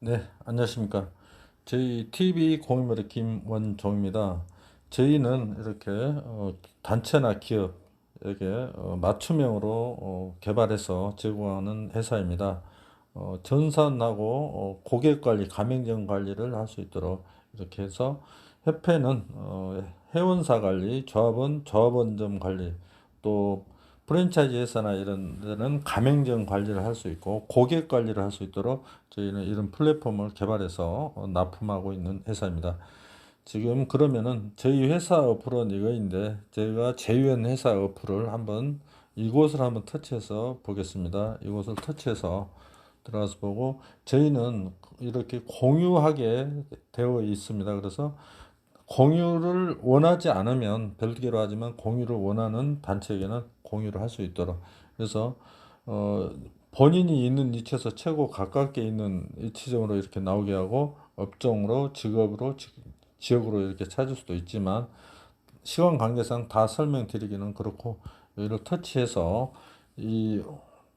네, 안녕하십니까. 저희 TV 공유머리 김원종입니다. 저희는 이렇게 어, 단체나 기업 에게 어, 맞춤형으로 어, 개발해서 제공하는 회사입니다. 어, 전산하고 어, 고객 관리, 가맹점 관리를 할 수 있도록 이렇게 해서 협회는 어, 회원사 관리, 조합원, 조합원점 관리, 또 프랜차이즈 회사나 이런 데는 가맹점 관리를 할 수 있고 고객 관리를 할 수 있도록 저희는 이런 플랫폼을 개발해서 어, 납품하고 있는 회사입니다. 지금 그러면은 저희 회사 어플은 이거인데 제가 제휴한 회사 어플을 한번 이곳을 한번 터치해서 보겠습니다. 이곳을 터치해서 들어가서 보고 저희는 이렇게 공유하게 되어 있습니다. 그래서 공유를 원하지 않으면 별개로 하지만 공유를 원하는 단체에게는 공유를 할 수 있도록 그래서 어 본인이 있는 위치에서 최고 가깝게 있는 위치점으로 이렇게 나오게 하고 업종으로 직업으로 지, 지역으로 이렇게 찾을 수도 있지만 시간 관계상 다 설명드리기는 그렇고 여기를 터치해서 이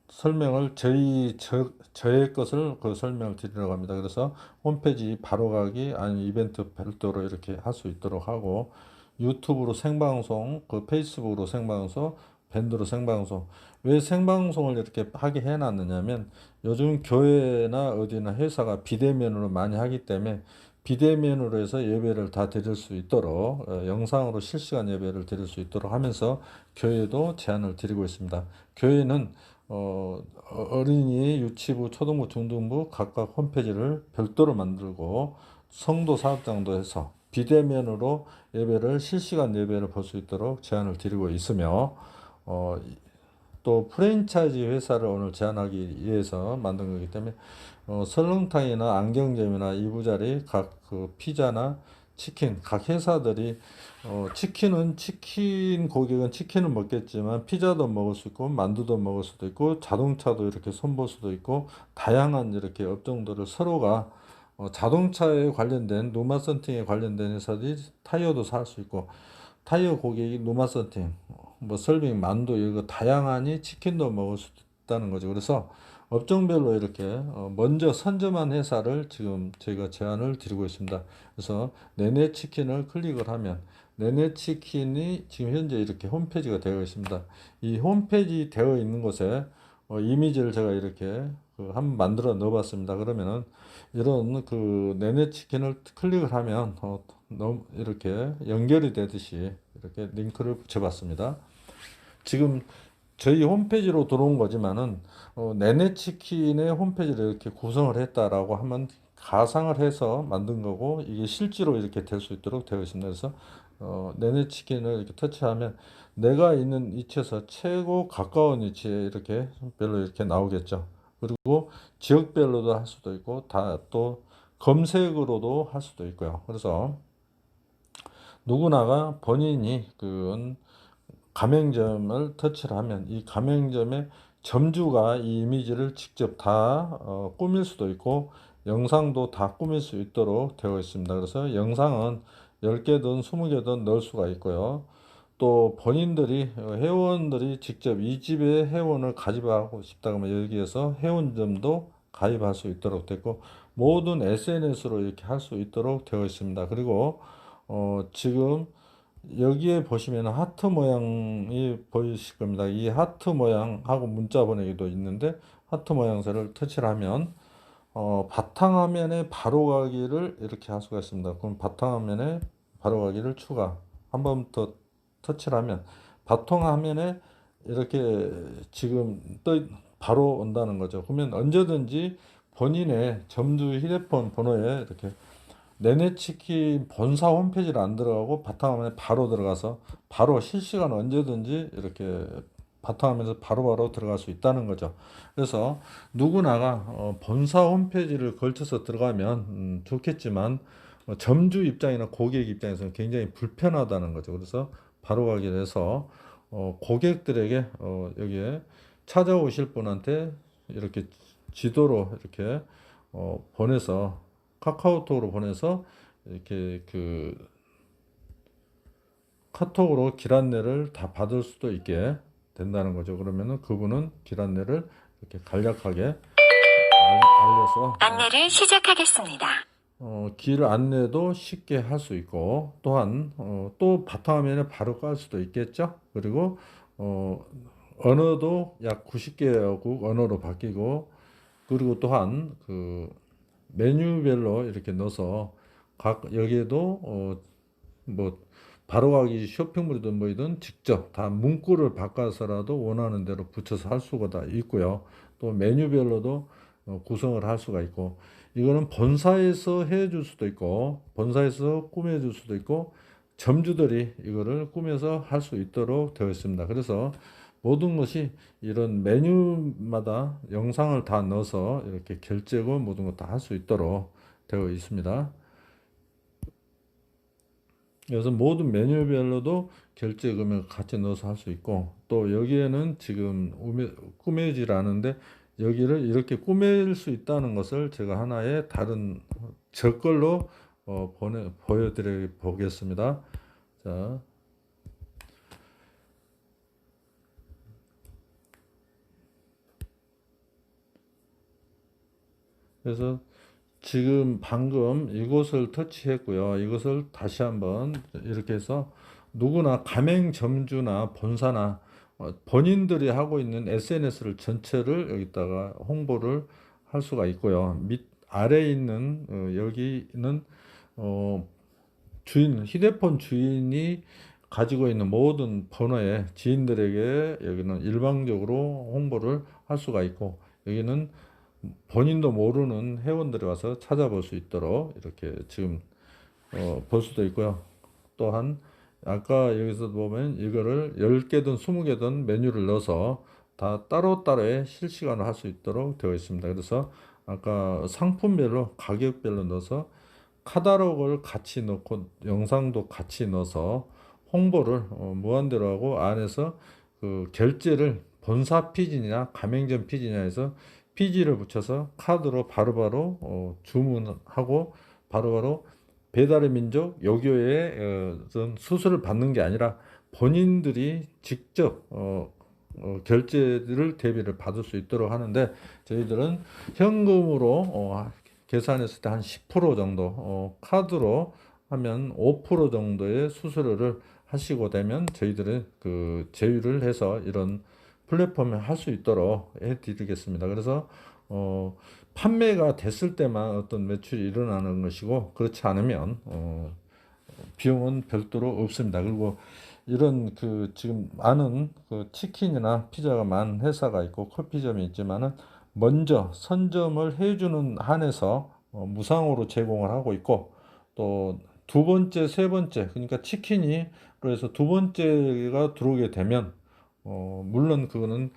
설명을 저희 저, 저의 것을 그 설명을 드리려고 합니다. 그래서 홈페이지 바로 가기 아니면 이벤트 별도로 이렇게 할 수 있도록 하고 유튜브로 생방송, 그 페이스북으로 생방송, 밴드로 생방송. 왜 생방송을 이렇게 하게 해놨느냐면 요즘 교회나 어디나 회사가 비대면으로 많이 하기 때문에 비대면으로 해서 예배를 다 드릴 수 있도록 어, 영상으로 실시간 예배를 드릴 수 있도록 하면서 교회도 제안을 드리고 있습니다. 교회는 어, 어린이, 유치부, 초등부, 중등부 각각 홈페이지를 별도로 만들고 성도 사업장도 해서 비대면으로 예배를 실시간 예배를 볼 수 있도록 제안을 드리고 있으며 어, 또 프랜차이즈 회사를 오늘 제안하기 위해서 만든 거기 때문에 어, 설렁탕이나 안경점이나 이부자리 각 그 피자나 치킨 각 회사들이 어, 치킨은 치킨 고객은 치킨을 먹겠지만 피자도 먹을 수 있고 만두도 먹을 수도 있고 자동차도 이렇게 손볼 수도 있고 다양한 이렇게 업종들을 서로가 어, 자동차에 관련된 누마 썬팅에 관련된 회사들이 타이어도 살 수 있고 타이어 고객이 누마 썬팅 뭐 설빙 만두 이거 다양하니 치킨도 먹을 수 있다는 거죠. 그래서 업종별로 이렇게 어, 먼저 선점한 회사를 지금 저희가 제안을 드리고 있습니다. 그래서 네네 치킨을 클릭을 하면 네네 치킨이 지금 현재 이렇게 홈페이지가 되어 있습니다. 이 홈페이지 되어 있는 곳에 어, 이미지를 제가 이렇게 그 한번 만들어 넣어 봤습니다. 그러면은 이런 그 네네 치킨을 클릭을 하면 어, 너무 이렇게 연결이 되듯이 이렇게 링크를 붙여 봤습니다. 지금 저희 홈페이지로 들어온 거지만은 어, 네네치킨의 홈페이지를 이렇게 구성을 했다라고 하면 가상을 해서 만든 거고 이게 실제로 이렇게 될 수 있도록 되어 있습니다. 그래서 어, 네네치킨을 이렇게 터치하면 내가 있는 위치에서 최고 가까운 위치에 이렇게 별로 이렇게 나오겠죠. 그리고 지역별로도 할 수도 있고 다 또 검색으로도 할 수도 있고요. 그래서 누구나가 본인이 그 가맹점을 터치를 하면 이 가맹점의 점주가 이 이미지를 직접 다 어, 꾸밀 수도 있고 영상도 다 꾸밀 수 있도록 되어 있습니다. 그래서 영상은 10개든 20개든 넣을 수가 있고요. 또 본인들이 어, 회원들이 직접 이 집에 회원을 가입하고 싶다 그러면 여기에서 회원점도 가입할 수 있도록 됐고 모든 SNS로 이렇게 할 수 있도록 되어 있습니다. 그리고 어, 지금 여기에 보시면 하트 모양이 보이실 겁니다. 이 하트 모양하고 문자 보내기도 있는데 하트 모양새를 터치를 하면 어, 바탕화면에 바로 가기를 이렇게 할 수가 있습니다. 그럼 바탕화면에 바로 가기를 추가 한 번 더 터치를 하면 바탕화면에 이렇게 지금 떠 바로 온다는 거죠. 그러면 언제든지 본인의 점주 휴대폰 번호에 이렇게 네네치킨 본사 홈페이지를 안 들어가고 바탕화면에 바로 들어가서 바로 실시간 언제든지 이렇게 바탕화면에서 바로바로 들어갈 수 있다는 거죠. 그래서 누구나가 어, 본사 홈페이지를 걸쳐서 들어가면 음, 좋겠지만 어, 점주 입장이나 고객 입장에서는 굉장히 불편하다는 거죠. 그래서 바로 가게 돼서 어, 고객들에게 어, 여기에 찾아오실 분한테 이렇게 지도로 이렇게 어, 보내서 카카오톡으로 보내서 이렇게 그 카톡으로 길 안내를 다 받을 수도 있게 된다는 거죠. 그러면은 그분은 길 안내를 이렇게 간략하게 알려서 안내를 시작하겠습니다. 어, 길 안내도 쉽게 할 수 있고 또한 어, 또 바탕화면에 바로 깔 수도 있겠죠. 그리고 어, 언어도 약 90개국 언어로 바뀌고 그리고 또한 그 메뉴별로 이렇게 넣어서 각 여기에도 어, 뭐 바로 가기 쇼핑몰이든 뭐이든 직접 다 문구를 바꿔서라도 원하는 대로 붙여서 할 수가 다 있고요. 또 메뉴별로도 어, 구성을 할 수가 있고 이거는 본사에서 해 줄 수도 있고 본사에서 꾸며 줄 수도 있고 점주들이 이거를 꾸며서 할 수 있도록 되어 있습니다. 그래서 모든 것이 이런 메뉴마다 영상을 다 넣어서 이렇게 결제고 모든 것 다 할 수 있도록 되어 있습니다. 그래서 모든 메뉴별로도 결제 금액 같이 넣어서 할 수 있고 또 여기에는 지금 않은데 여기를 이렇게 꾸밀 수 있다는 것을 제가 하나의 다른 저 걸로 어, 보내 보여드려 보겠습니다. 자. 그래서 지금 방금 이곳을 터치했고요. 이것을 다시 한번 이렇게 해서 누구나 가맹점주나 본사나 어, 본인들이 하고 있는 SNS를 전체를 여기다가 홍보를 할 수가 있고요. 밑 아래에 있는 어, 여기는 어, 주인 휴대폰 주인이 가지고 있는 모든 번호에 지인들에게 여기는 일방적으로 홍보를 할 수가 있고 여기는 본인도 모르는 회원들이 와서 찾아볼 수 있도록 이렇게 지금 어, 볼 수도 있고요. 또한 아까 여기서 보면 이거를 10개든 20개든 메뉴를 넣어서 다 따로따로 실시간으로 할 수 있도록 되어 있습니다. 그래서 아까 상품별로 가격별로 넣어서 카탈로그를 같이 넣고 영상도 같이 넣어서 홍보를 어, 무한대로 하고 안에서 그 결제를 본사 피지냐 가맹점 피지냐 해서 피지를 붙여서 카드로 바로 바로 어, 주문하고 바로바로 배달의 민족 요교의 어, 어떤 수수료를 받는 게 아니라 본인들이 직접 어, 어, 결제를 대비를 받을 수 있도록 하는데 저희들은 현금으로 어, 계산했을 때 한 10% 정도 어, 카드로 하면 5% 정도의 수수료를 하시고 되면 저희들은 그 제휴를 해서 이런 플랫폼에 할 수 있도록 해드리겠습니다. 그래서 어, 판매가 됐을 때만 어떤 매출이 일어나는 것이고 그렇지 않으면 어, 비용은 별도로 없습니다. 그리고 이런 그 지금 많은 그 치킨이나 피자가 많은 회사가 있고 커피점이 있지만은 먼저 선점을 해주는 한에서 어, 무상으로 제공을 하고 있고 또 두 번째, 세 번째 그러니까 치킨이 그래서 두 번째가 들어오게 되면 어, 물론 그거는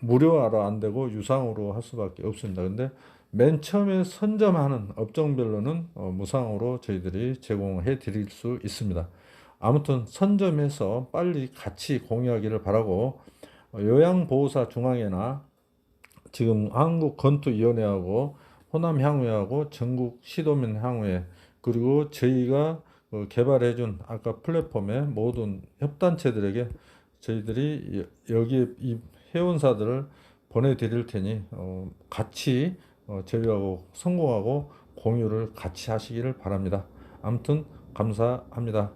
무료화로 안 되고 유상으로 할 수밖에 없습니다. 근데 맨 처음에 선점하는 업종별로는 어, 무상으로 저희들이 제공해 드릴 수 있습니다. 아무튼 선점해서 빨리 같이 공유하기를 바라고 어, 요양보호사 중앙회나 지금 한국건투위원회하고 호남향후회하고 전국 시도민 향후회 그리고 저희가 어, 개발해준 아까 플랫폼의 모든 협단체들에게 저희들이 여- 여기에 이 회원사들을 보내드릴 테니 어, 같이 어, 제휴하고 성공하고 공유를 같이 하시기를 바랍니다. 아무튼 감사합니다.